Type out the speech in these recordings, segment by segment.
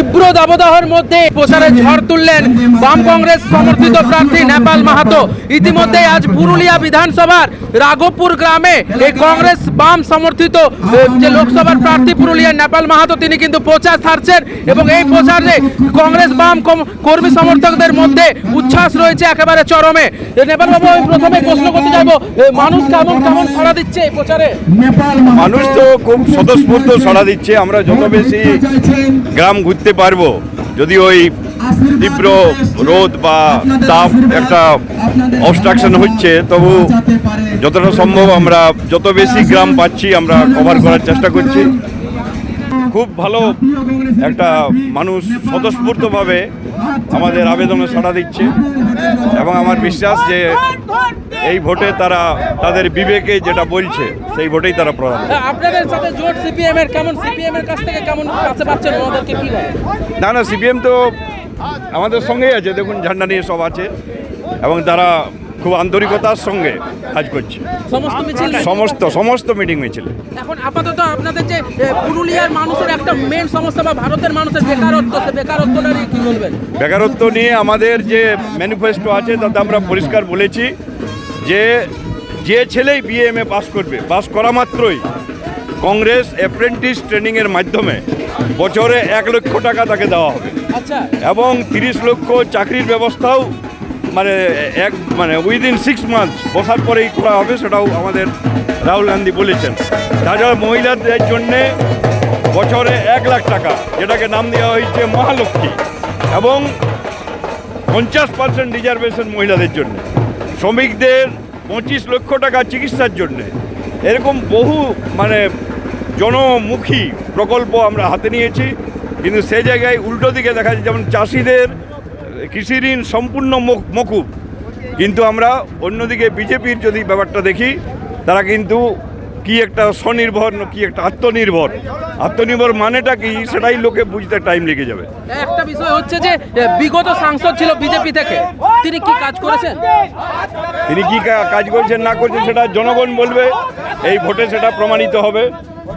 তীব্র দাবদাহের মধ্যে প্রচারে ঝড় তুললেন বাম কংগ্রেস সমর্থিত প্রার্থী নেপাল মাহাতো। ইতিমধ্যে আজ পুরুলিয়া বিধানসভার রাঘবপুর গ্রামে এই কংগ্রেস বাম সমর্থিত যে লোকসভার প্রার্থী পুরুলিয়ার নেপাল মাহাতো তিনি কিন্তু প্রচার ছাড়ছেন এবং এই প্রচারে কংগ্রেস বাম কর্মী সমর্থকদের মধ্যে উচ্ছ্বাস রয়েছে একেবারে চরমে। নেপাল বাবু আমি প্রথমে প্রশ্ন করতে যাব মানুষ কেমন কেমন সাড়া দিচ্ছে এই প্রচারে? মানুষ তো খুব স্বতঃস্ফূর্ত সাড়া দিচ্ছে আমরা যত বেশি গ্রাম ঘুরতে পারব। যদি ওই তীব্র রোদ বা তাপ একটা অবস্ট্রাকশন হচ্ছে, তবু যতটা সম্ভব আমরা যত বেশি গ্রাম পাচ্ছি আমরা কভার করার চেষ্টা করছি। খুব ভালো একটা মানুষ স্বতঃস্ফূর্তভাবে আমাদের আবেদনে সাড়া দিচ্ছে এবং আমার বিশ্বাস যে এই ভোটে তারা তাদের বিবেকে যেটা বলছে সেই ভোটেই তারা প্রধান আপনাদের সাথে জোট সিপিএম এর কেমন সিপিএম এর কাছ থেকে কেমন কাছে পাচ্ছেন আমাদেরকে কি না না সিপিএম তো আমাদের সঙ্গেই আছে দেখুন ঝান্ডা নিয়ে সব আছে এবং তারা খুব আন্তরিকতার সঙ্গে কাজ করছে। সমস্ত সমস্ত সমস্ত মিটিং মিছিলে এখন আপাতত আপনাদের যে পুরুলিয়ার মানুষের একটা মেন সমস্যা বা ভারতের মানুষের বেকারত্ব সে বেকারত্বটা নিয়ে কি বলবেন? বেকারত্ব নিয়ে আমাদের যে ম্যানিফেস্টো আছে তাতে আমরা পরিষ্কার বলেছি যে যে ছেলেই বিএমএ পাস করবে পাস করা মাত্রই কংগ্রেস অ্যাপ্রেন্টিস ট্রেনিংয়ের মাধ্যমে বছরে এক লক্ষ টাকা তাকে দেওয়া হবে। আচ্ছা। এবং তিরিশ লক্ষ চাকরির ব্যবস্থাও মানে এক মানে উইদিন সিক্স মান্থস বসার পরেই করা হবে সেটাও আমাদের রাহুল গান্ধী বলেছেন। তাছাড়া মহিলাদের জন্যে বছরে এক লাখ টাকা, যেটাকে নাম দেওয়া হয়েছে মহালক্ষ্মী এবং পঞ্চাশ পার্সেন্ট রিজার্ভেশন মহিলাদের জন্য। শ্রমিকদের পঁচিশ লক্ষ টাকা চিকিৎসার জন্যে। এরকম বহু মানে জনমুখী প্রকল্প আমরা হাতে নিয়েছি। কিন্তু সে জায়গায় উল্টো দিকে দেখা যায় যেমন চাষিদের কৃষি ঋণ সম্পূর্ণ মক- মকুব। কিন্তু আমরা অন্যদিকে বিজেপির যদি ব্যাপারটা দেখি তারা কিন্তু কি একটা স্বনির্ভর কি একটা আত্মনির্ভর। আত্মনির্ভর মানেটা কি সেটাই লোকে বুঝতে টাইম লেগে যাবে। একটা বিষয় হচ্ছে যে বিগত সাংসদ ছিল বিজেপি থেকে। তিনি কি কাজ করেছেন? তিনি কি কাজ করছেন না করছেন সেটা জনগণ বলবে। এই ভোটে সেটা প্রমাণিত হবে।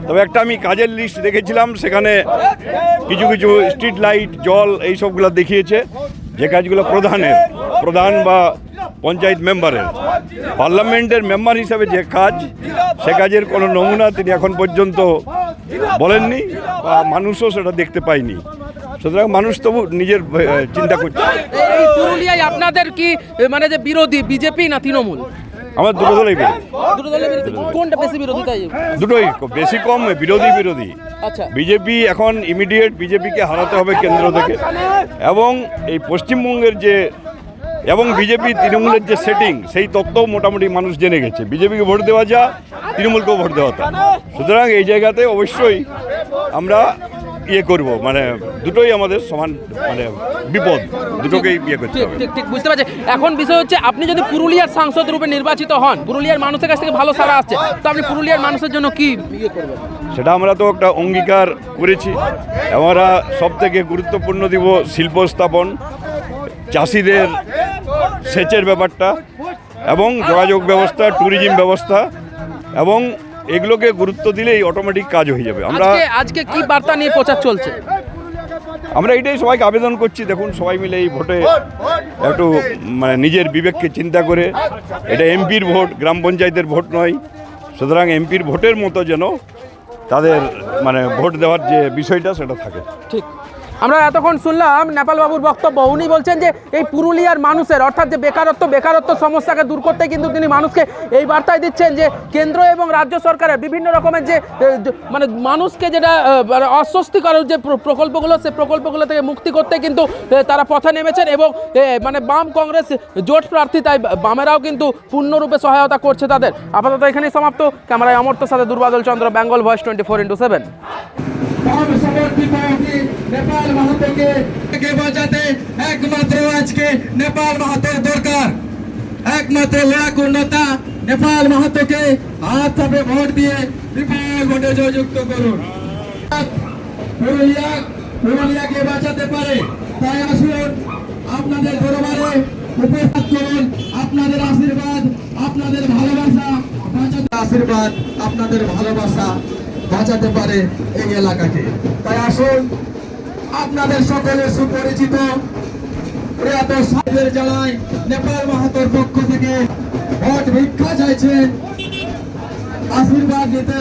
তবে একটা আমি কাজের লিস্ট দেখেছিলাম সেখানে কিছু কিছু স্ট্রিট লাইট জল এই সবগুলো দেখিয়েছে। যে কাজগুলো প্রধানের, প্রধান বা পঞ্চায়েত মেম্বারের। পার্লামেন্টের মেম্বার হিসাবে যে কাজ, সে কাজের কোনো নমুনা তিনি এখন পর্যন্ত বলেননি বা মানুষও সেটা দেখতে পায়নি। সুতরাং মানুষ তবু নিজের চিন্তা করছে। পুরুলিয়ায় আপনাদের কি মানে যে বিরোধী, বিজেপি না তৃণমূল? আমার দুটো দলেই দুটো দলের কোনটা বেশি বিরোধিতা দুটোই বেশি কম বিরোধী বিরোধী। আচ্ছা। বিজেপি এখন ইমিডিয়েট বিজেপিকে হারাতে হবে কেন্দ্র থেকে। এবং এই পশ্চিমবঙ্গের যে এবং বিজেপি তৃণমূলের যে সেটিং সেই তত্ত্বও মোটামুটি মানুষ জেনে গেছে। বিজেপিকে ভোট দেওয়া যা তৃণমূলকেও ভোট দেওয়া তা। সুতরাং এই জায়গাতে অবশ্যই আমরা ইয়ে করব মানে দুটোই আমাদের সমান মানে বিপদ দুটোকেই ইয়ে করতে হবে। ঠিক ঠিক বুঝতে পারছি। এখন বিষয় হচ্ছে আপনি যদি পুরুলিয়ার সাংসদ রূপে নির্বাচিত হন পুরুলিয়ার মানুষের কাছ থেকে ভালো সারা আসছে তো আপনি পুরুলিয়ার মানুষের জন্য কি ইয়ে করবেন? সেটা আমরা তো একটা অঙ্গীকার করেছি। আমরা সব থেকে গুরুত্বপূর্ণ দিব শিল্প স্থাপন চাষিদের সেচের ব্যাপারটা এবং যোগাযোগ ব্যবস্থা ট্যুরিজম ব্যবস্থা এবং এগুলোকে গুরুত্ব দিলেই অটোমেটিক কাজ হয়ে যাবে। আমরা আজকে কি বার্তা নিয়ে প্রচার চলছে? আমরা এটাই সবাইকে আবেদন করছি দেখুন সবাই মিলে এই ভোটে একটু মানে নিজের বিবেককে চিন্তা করে। এটা এমপির ভোট গ্রাম পঞ্চায়েতের ভোট নয়। সুতরাং এমপির ভোটের মতো যেন তাদের মানে ভোট দেওয়ার যে বিষয়টা সেটা থাকে। ঠিক। আমরা এতক্ষণ শুনলাম নেপাল বাবুর বক্তব্য। উনি বলছেন যে এই পুরুলিয়ার মানুষের, অর্থাৎ যে বেকারত্ব বেকারত্ব সমস্যাকে দূর করতে কিন্তু তিনি মানুষকে এই বার্তায় দিচ্ছেন যে কেন্দ্র এবং রাজ্য সরকারের বিভিন্ন রকমের যে মানে মানুষকে যেটা মানে অস্বস্তিকর যে প্রকল্পগুলো, সে প্রকল্পগুলো থেকে মুক্তি করতে কিন্তু তারা পথে নেমেছেন এবং মানে বাম কংগ্রেস জোট প্রার্থী, তাই বামেরাও কিন্তু পূর্ণরূপে সহায়তা করছে তাদের। আপাতত এখানেই সমাপ্ত। ক্যামেরায় অমর্ত সাথে Durbadal Chandra, Bengal voice twenty four into seven. সমর্থিত অতি নেপাল মাহাতোকে বাঁচাতে একমাত্র আজকে নেপাল মাহাতোর দরকার। একমাত্র লড়াকু নেতা নেপাল মাহাতোকে হাত চাপে ভোট দিয়ে বিপুল ভোটে জয়যুক্ত করুন। পুরুলিয়া, পুরুলিয়াকে বাঁচাতে পারে, তাই আসুন আপনাদের দরবারে উপস্থিত করুন, আপনাদের আশীর্বাদ, আপনাদের ভালোবাসা বাঁচাতে আশীর্বাদ, আপনাদের ভালোবাসা বাঁচাতে পারে এই এলাকাকে। তাই আসুন, আপনাদের সকলের সুপরিচিত প্রয়াত সাহেবের জ্বালায় নেপাল মাহাতোর পক্ষ থেকে ভোট ভিক্ষা চাইছেন। আশীর্বাদ দিতে